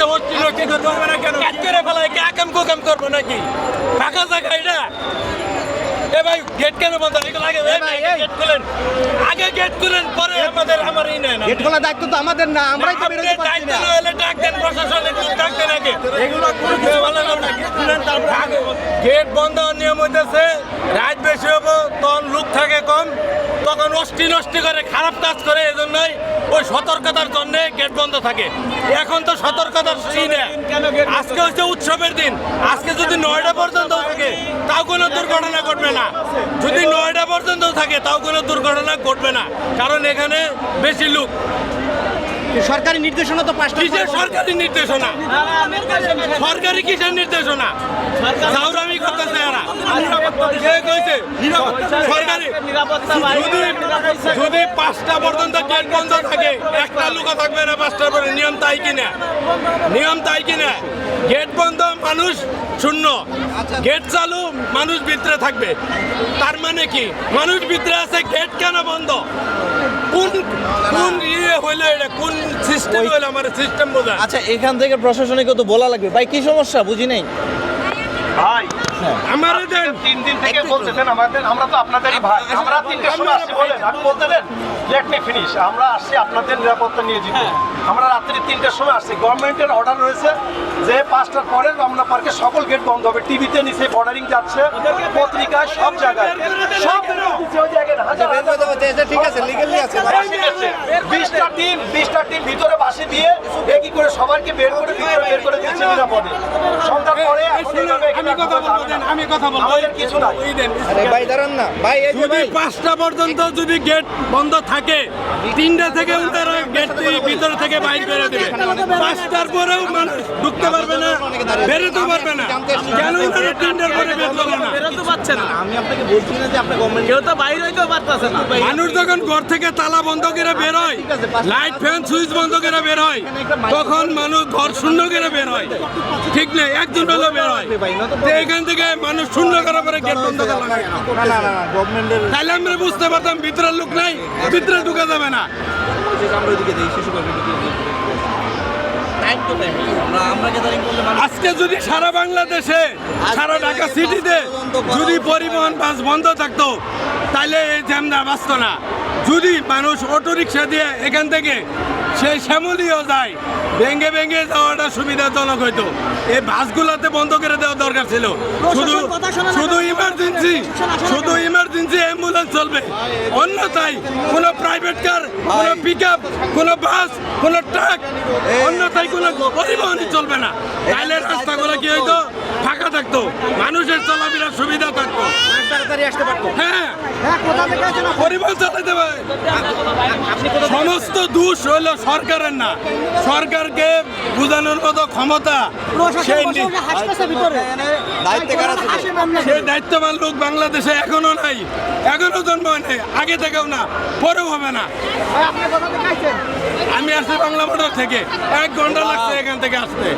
মধ্যে হচ্ছিল কি করব কাজ করে ফেলাই কি আকাম কুকাম করব নাকি? ফাঁকা জায়গা এটা? এ ভাই গেট কেন বন্ধ? এগুলো আগে গেট খুলেন। আগে গেট খুলেন পরে আমাদের আমার গেট খোলা দায়িত্ব তো আমাদের না আমরাই তো বেরোতে পারছি না। না হলে ডাক দেন আগে। এগুলো কোনো ভালো না গেট খুলেন তারপরে আগে গেট বন্ধ। নিয়ম হইতেছে রাত বেশি হব তখন লোক থাকে কম তখন অষ্টি নষ্টি করে খারাপ কাজ করে এজন্যই ওই সতর্কতার জন্য গেট বন্ধ থাকে। এখন তো সতর্কতার আজকে হচ্ছে উৎসবের দিন। আজকে যদি নয়টা পর্যন্ত থাকে, তাও কোনো দুর্ঘটনা ঘটবে না। যদি নয়টা পর্যন্ত থাকে, তাও কোনো দুর্ঘটনা ঘটবে না। কারণ এখানে বেশি লোক। সরকারি নির্দেশনা তো পাঁচটা কিসের সরকারি নির্দেশনা? সরকারি কিসের নির্দেশনা? চাউরামি করতেছে এরা। সরকারি। যদি পাঁচটা পর্যন্ত গেট বন্ধ থাকে একটা লোক থাকবে না পাঁচটার পরে। নিয়ম তাই কিনা? নিয়ম তাই কিনা? গেট বন্ধ মানুষ শূন্য। গেট চালু মানুষ ভিতরে থাকবে। তার মানে কি? মানুষ ভিতরে আছে গেট কেন বন্ধ? কোন কোন ইয়ে হইল এটা? কোন সিস্টেম হইল আমার সিস্টেম বোঝা আচ্ছা এখান থেকে প্রশাসনিক তো বলা লাগবে। ভাই কি সমস্যা? বুঝি নাই। ভাই আমারে দেন। তিন দিন থেকে বলতেছেন আমাদের আমরা তো আপনাদেরই ভাই। আমরা তিনটের সময় আসছি বলেন। আমি বলতে দেন লেট মি ফিনিশ আমরা আসছি আপনাদের নিরাপত্তা নিয়ে যেতে। আমরা রাত্রি তিনটের সময় আসছি। গভর্নমেন্টের অর্ডার রয়েছে যে পাঁচটার পরে রমনা পার্কে সকল গেট বন্ধ হবে। টিভিতে নিচে বর্ডারিং যাচ্ছে পত্রিকায় সব জায়গায়। সব ঠিক আছে লিগালি আছে বিশটা টিম বিশটা টিম ভিতরে বাসে দিয়ে একই করে সবাইকে বের করে ভিতরে বের করে দিচ্ছে নিরাপদে। সন্ধ্যার পরে আমি কথা বলব আমি কথা বলব। কিছু নাই। ওই দেন আরে ভাই দাঁড়ান না। ভাই এই যে যদি ভাই। পাঁচটা পর্যন্ত যদি গেট বন্ধ থাকে তিনটা থেকে উনারা গেট ভিতর থেকে বাইর করে দেবে। পাঁচটার পরেও মানুষ ঢুকতে পারবে না বেরোতে পারবে না। কেন উনারা তিনটার পরে বের করবে না? বেরোতে পারছে না। আমি আপনাকে বলছি না যে আপনি গভর্নমেন্ট কেউ তো বাইরে হইতেও পারতেছে না। মানুষ যখন ঘর থেকে তালা বন্ধ করে বের হয় লাইট ফ্যান সুইচ বন্ধ করে বের হয় তখন মানুষ ঘর শূন্য করে বের হয়। ঠিক নেই একজন হলো বের হয়। এখান থেকে মানুষ শূন্য করার পরে গেট না। না না না গভর্নমেন্টের তাহলে আমরা বুঝতে পারতাম ভিতরের লোক নাই ভিতরে ঢুকা যাবে না আমরা ওইদিকে দেই শিশু আজকে যদি সারা বাংলাদেশে সারা ঢাকা সিটিতে যদি পরিবহন বাস বন্ধ থাকতো তাহলে এই জ্যামটা বাঁচত না যদি মানুষ অটো রিক্সা দিয়ে এখান থেকে সেই শ্যামলিও যায় ভেঙে ভেঙে যাওয়াটা সুবিধাজনক হইতো এই বাসগুলোতে বন্ধ করে দেওয়া দরকার ছিল। শুধু শুধু ইমার্জেন্সি শুধু ইমার্জেন্সি অ্যাম্বুলেন্স চলবে। অন্যথায় কোন প্রাইভেট কার কোনো পিক আপ কোনো বাস কোনো ট্রাক অন্য তাই কোনো পরিবহনই চলবে না। তাইলে রাস্তাগুলো কি হইতো? ফাঁকা থাকতো। মানুষের চলাফেরার সুবিধা থাকতো। তাড়াতাড়ি আসতে পারতো। হ্যাঁ। পরিবহন চালাতে পারে সমস্ত দোষ হইল সরকারের না। সরকারকে বোঝানোর মতো ক্ষমতা সেই দায়িত্ববান লোক বাংলাদেশে এখনও নাই। এখনও জন্ম হয় নাই। আগে থেকেও না। পরেও হবে না। আমি আসছি বাংলা মোটর থেকে। এক ঘণ্টা লাগছে এখান থেকে আসতে।